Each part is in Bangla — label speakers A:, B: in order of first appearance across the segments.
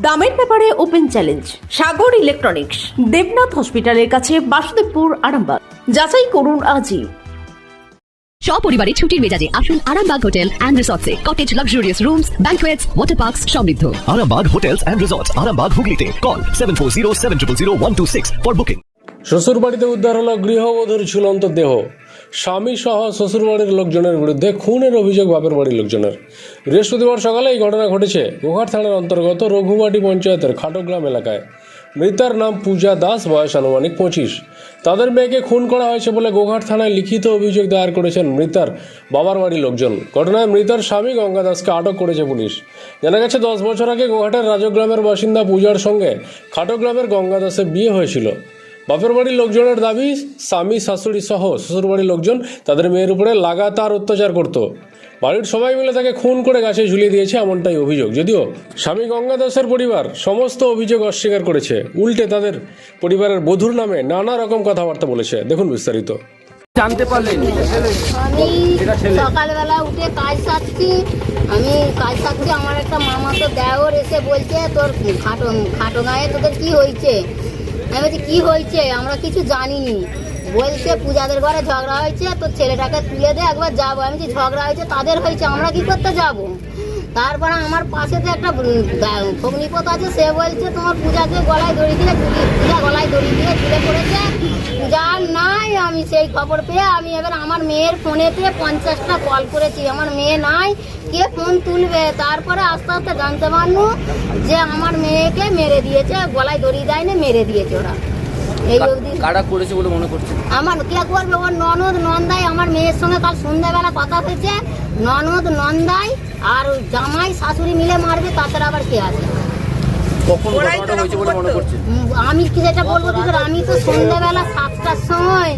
A: দামের ব্যাপারে open challenge Sagar electronics Debnath হসপিটালের কাছে বাসুদেবপুর আরামবাগ। যাচাই করুন আজই।
B: সপরিবারে ছুটির মেজাজে আসুন Arambagh hotel and রিসর্টসে। Cottage luxurious rooms banquets water parks সমৃদ্ধ।
C: Arambag Hotels and Resorts, Arambag Hooghly Call 740 for booking.
D: শ্বশুরবাড়িতে উদ্ধার হলো গৃহবধূর ঝুলন্ত দেহ। স্বামী সহ শ্বশুরবাড়ির লোকজনের বিরুদ্ধে খুনের অভিযোগ বাপের বাড়ির লোকজনের। বৃহস্পতিবার সকালে এই ঘটনা ঘটেছে গোঘাট থানার অন্তর্গত রঘুমাটি পঞ্চায়েতের খাটোগ্রাম এলাকায়। মৃতার নাম পূজা দাস, বয়স আনুমানিক পঁচিশ। তাদের মেয়েকে খুন করা হয়েছে বলে গোঘাট থানায় লিখিত অভিযোগ দায়ের করেছেন মৃতার বাবার বাড়ির লোকজন। ঘটনায় মৃতার স্বামী গঙ্গা দাসকে আটক করেছে পুলিশ। জানা গেছে, দশ বছর আগে গোঘাটের রাজগ্রামের বাসিন্দা পূজার সঙ্গে খাটোগ্রামের গঙ্গা দাসের বিয়ে হয়েছিল। বাপের বাড়ির লোকজনের দাবি স্বামী শাশুড়ি সহ শ্বশুরবাড়ির লোকজন তাদের মেয়ের উপরে লাগাতার অত্যাচার করত। বাড়ির সবাই মিলে তাকে খুন করে গাছে ঝুলিয়ে দিয়েছে এমনটাই অভিযোগ। যদিও স্বামী গঙ্গা দাসের পরিবার সমস্ত অভিযোগ অস্বীকার করেছে। উল্টে তাদের পরিবারের বধূর নামে নানা রকম কথাবার্তা বলেছে। দেখুন বিস্তারিত।
E: জানতে পারলেন।
F: আমি সকালবেলা উঠে কাজ সারছি। আমি কাজ সারছি আমার একটা মামা তো দেওর এসে বলছে তোর খাটো খাটো গায়ে তোদের কি হয়েছে? আমি বলছি কি হয়েছে, আমরা কিছু জানিনি। বলছে, পূজাদের ঘরে ঝগড়া হয়েছে তোর ছেলেটাকে তুলে দে, একবার যাব। আমি বলছি ঝগড়া হয়েছে, তাদের হয়েছে, আমরা কি করতে যাব? তারপরে আমার পাশে তো একটা ভগ্নিপথ আছে সে বলছে তোমার পূজাকে গলায় দড়ি দিয়ে ঝুলি- পূজা গলায় দড়ি দিয়ে ঝুলে পড়েছে। পূজা নাই আমি সেই খবর পেয়ে আমি এবার আমার মেয়ের ফোনেতে পঞ্চাশটা কল করেছি। আমার মেয়ে নাই কে ফোন তুলবে? তারপরে আস্তে আস্তে জানতে পারলু যে আমার মেয়েকে মেরে দিয়েছে গলায় দড়ি দেয়নি মেরে দিয়েছে ওরা।
E: কারা করেছে বলে মনে করছেন?
F: আমার কে করবে? ওর ননদ নন্দাই আমার মেয়ের সঙ্গে কাল সন্ধ্যাবেলা কথা হয়েছে। ননদ নন্দাই আর ওই জামাই শাশুড়ি মিলে মারবে তাছাড়া আবার কে আছে?
E: মনে
F: আমি কি যেটা বলব কি আমি তো সন্ধ্যাবেলা সাতটার সময়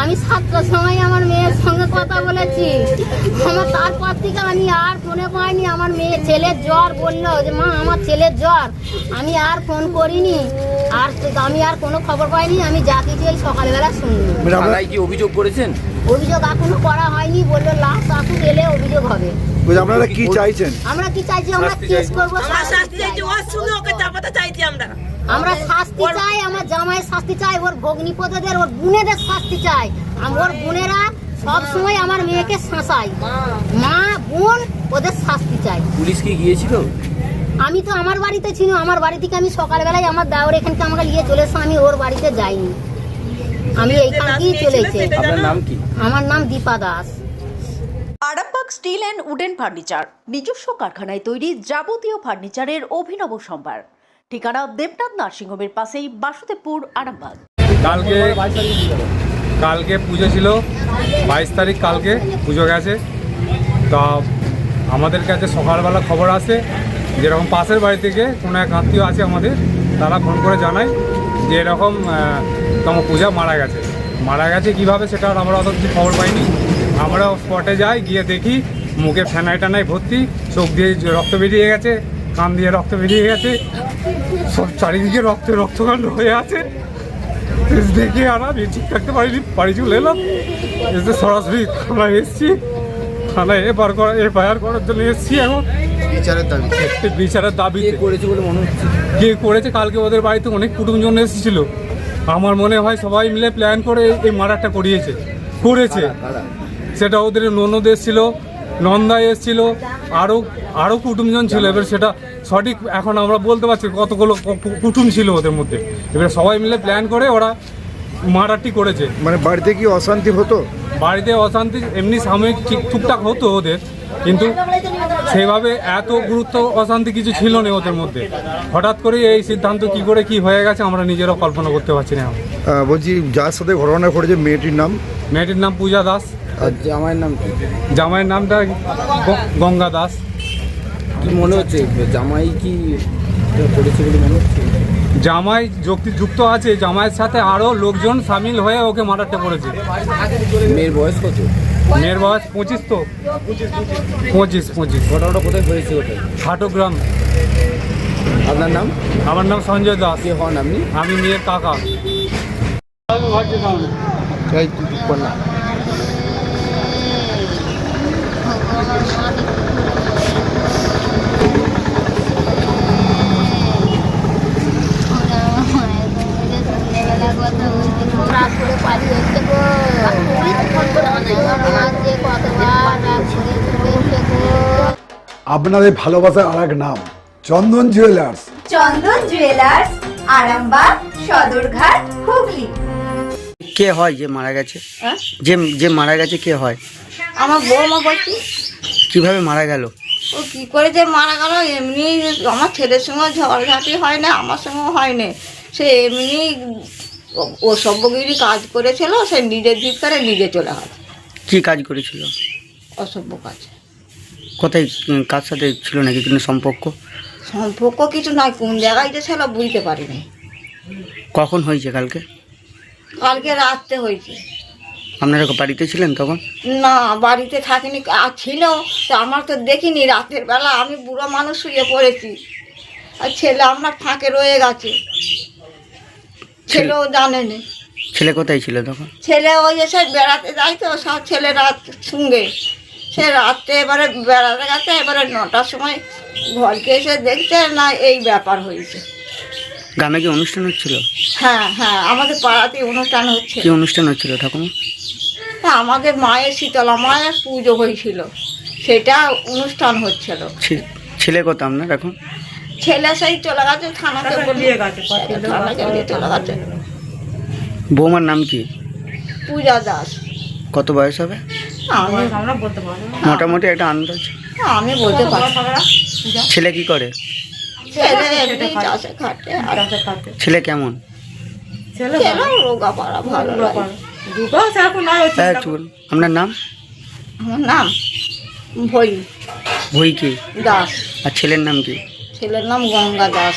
F: আমি সাতটার সময় আমার মেয়ের সঙ্গে কথা বলেছি। আমার তারপর থেকে আমি আর ফোনে পাইনি আমার মেয়ে ছেলের জ্বর বলল যে মা আমার ছেলের জ্বর। আমি আর ফোন করিনি আর আমি আর কোনো খবর পাইনি আমি যা কিছু এই সকালবেলা শুনলাম।
E: থানায় কি অভিযোগ করেছেন?
F: অভিযোগ এখনও করা হয়নি বলল লাস্ট আসুক এলে অভিযোগ হবে।
G: আপনারা কি চাইছেন?
F: আমরা কি চাইছি আমরা কেস। করব
H: আমরা
F: শাস্তি চাই।
H: চাইছি ওর শুনে ওকে চাপাতে চাইছি আমরা।
F: আমরা শাস্তি চাই আমার জামাই শাস্তি চাই ওর ভগ্নিপতদের ওর বোনেদের শাস্তি চাই। আম- ওর বোনেরা সব সময় আমার মেয়েকে শাসায়। মা। বোন ওদের শাস্তি চাই।
E: পুলিশ কি গিয়েছিল?
F: আমি তো আমার বাড়িতে ছিল আমার বাড়ি থেকে আমি সকালবেলায় আমার দাওর এখানকে আমাকে নিয়ে চলে এসে আমি ওর বাড়িতে যাইনি। আমি এইখান এইখানকেই চলেছি
E: আপনার নাম
F: আমার নাম Dipa Das.
A: Steel and wooden furniture, নিজস্ব কারখানায় তৈরি যাবতীয় ফার্নিচারের অভিনব সম্ভার। ঠিকানা দেবনাথ নার্সিংহোমের পাশেই বাসুদেবপুর, আরামবাগ।
I: কালকে কালকে পুজো ছিল। বাইশ তারিখ কালকে পুজো গেছে। তা আমাদের কাছে সকালবেলা খবর আসে, যেরকম পাশের বাড়ি থেকে কোনো এক আত্মীয় আছে আমাদের, তারা ফোন করে জানায় যে এরকম তোমার পূজা মারা গেছে। মারা গেছে কীভাবে সেটা আমরা অত কিছু খবর পাইনি। আমরা স্পটে যাই গিয়ে দেখি মুখে ফেনাই টানাই ভর্তি চোখ দিয়ে রক্ত বেরিয়ে গেছে কান দিয়ে রক্ত বেরিয়ে গেছে সব চারিদিকে রক্ত রক্তকাণ্ড হয়ে আছে। দেখে আর আমি ঠিক থাকতে পারিনি বাড়ি চলে এলাম। এসে সরাসরি থানায় এসেছি। থানায় এফআর করা এফআইআর করার জন্য এসেছি এখন।
G: বিচারের দাবি।
I: বিচারের দাবি
E: কে করেছে বলে মনে হচ্ছে?
I: কে করেছে? কালকে ওদের বাড়িতে অনেক কুটুমজন এসেছিল। আমার মনে হয় সবাই মিলে প্ল্যান করে এই মারাটা করিয়েছে। করেছে।
E: কারা
I: সেটা ওদের ননদ এসেছিল নন্দা এসেছিল আরও আরও কুটুমজন ছিল। এবার সেটা সঠিক এখন আমরা বলতে পারছি কতগুলো কুটুম ছিল ওদের মধ্যে। এবার সবাই মিলে প্ল্যান করে ওরা মারাটি করেছে।
G: মানে বাড়িতে কি অশান্তি হতো?
I: বাড়িতে অশান্তি এমনি সাময়িক ঠিক টুকটাক হতো ওদের। কিন্তু সেভাবে এত গুরুত্ব অশান্তি কিছু ছিল না ওদের মধ্যে। হঠাৎ করে এই সিদ্ধান্ত কি করে কি হয়ে গেছে আমরা নিজেরাও কল্পনা করতে পারছি না
G: বলছি যার সাথে ঘটনা ঘটেছে মেয়েটির নাম?
I: মেয়েটির নাম পূজা দাস।
E: জামাইয়ের নাম কি?
I: জামাইয়ের নামটা গঙ্গা দাস।
E: কি মনে হচ্ছে? জামাই কি করেছে বলে মনে হচ্ছে?
I: জামাই যুক্তি যুক্ত আছে জামাইয়ের সাথে আরও লোকজন সামিল হয়ে ওকে মারাটা করেছে।
E: মেয়ের বয়স কত?
I: মেয়ের বয়স পঁচিশ তো। পঁচিশ পঁচিশ।
E: ঘটনাটা কোথায় হয়েছে ওটা?
I: খাটোগ্রাম
E: আপনার নাম?
I: আমার নাম সঞ্জয় দাস।
E: হন আপনি?
I: আমি মেয়ের কাকা।
E: কন্যা
G: আপনাদের ভালোবাসার আর এক নাম চন্দন জুয়েলার্স
J: চন্দন জুয়েলার্স আরামবাগ সদরঘাট হুগলি।
E: কে হয় যে মারা গেছে? হ্যাঁ? যে মারা গেছে কে হয়?
K: আমার বৌমা বলছি।
E: কীভাবে মারা গেল?
K: ও কি করে যে মারা গেল এমনি আমার ছেলের সঙ্গে ঝড়ঝাঁটি হয় না আমার সঙ্গেও হয় না। সে এমনি ও- সভ্যগিরি কাজ করেছিল সে নিজের দিককারে নিজে চলে হয়
E: কি কাজ করেছিল?
K: অসভ্য কাজ।
E: কোথায় কার সাথে ছিল নাকি কোনো সম্পর্ক?
K: সম্পর্ক কিছু নয় কোন জায়গায় যে ছিল বুঝতে পারিনি।
E: কখন হয়েছে কালকে?
K: কালকে রাত্রে হয়েছে।
E: আপনারা বাড়িতে ছিলেন তখন?
K: না বাড়িতে থাকিনি আর ছিল তো আমার তো দেখিনি রাতের বেলা আমি বুড়ো মানুষ শুয়ে পড়েছি। আর ছেলে আমার ফাঁকে রয়ে গেছে। ছেলেও জানেনি।
E: ছেলে কোথায় ছিল তখন?
K: ছেলে ওই এসে বেড়াতে যায় তো সব ছেলে রাত সঙ্গে সে রাত্রে এবারে বেড়াতে গেছে এবারে নটার সময় ঘরকে এসে দেখছে না এই ব্যাপার হয়েছে।
E: গ্রামে কি অনুষ্ঠান হচ্ছিল?
K: হ্যাঁ হ্যাঁ আমাদের পাড়াতে অনুষ্ঠান হচ্ছে
E: কি অনুষ্ঠান হচ্ছিল ঠাকুমা?
K: আমাদের মায়ের শীতলা মায়ের পুজো হয়েছিল। সেটা অনুষ্ঠান হচ্ছিল।
E: ছেলে কত আপনার এখন?
K: ছেলে সেই চলে গেছে থানাতে বলিয়ে গেছে থানাতে চলে গেছে।
E: বৌমার নাম কি?
K: পূজা দাস।
E: কত বয়স হবে? মোটামুটি একটা আন্দাজ।
K: আমি বলতে পারছি না।
E: ছেলে কি করে?
K: ছেলে এমনি চাষে খাটে আর
E: ছেলে কেমন
K: ছেলে রোগা পাড়া। ভালো
E: আপনার নাম?
K: আমার নাম ভই।
E: ভই কি?
K: দাস।
E: আর ছেলের নাম কি?
K: ছেলের নাম গঙ্গা দাস।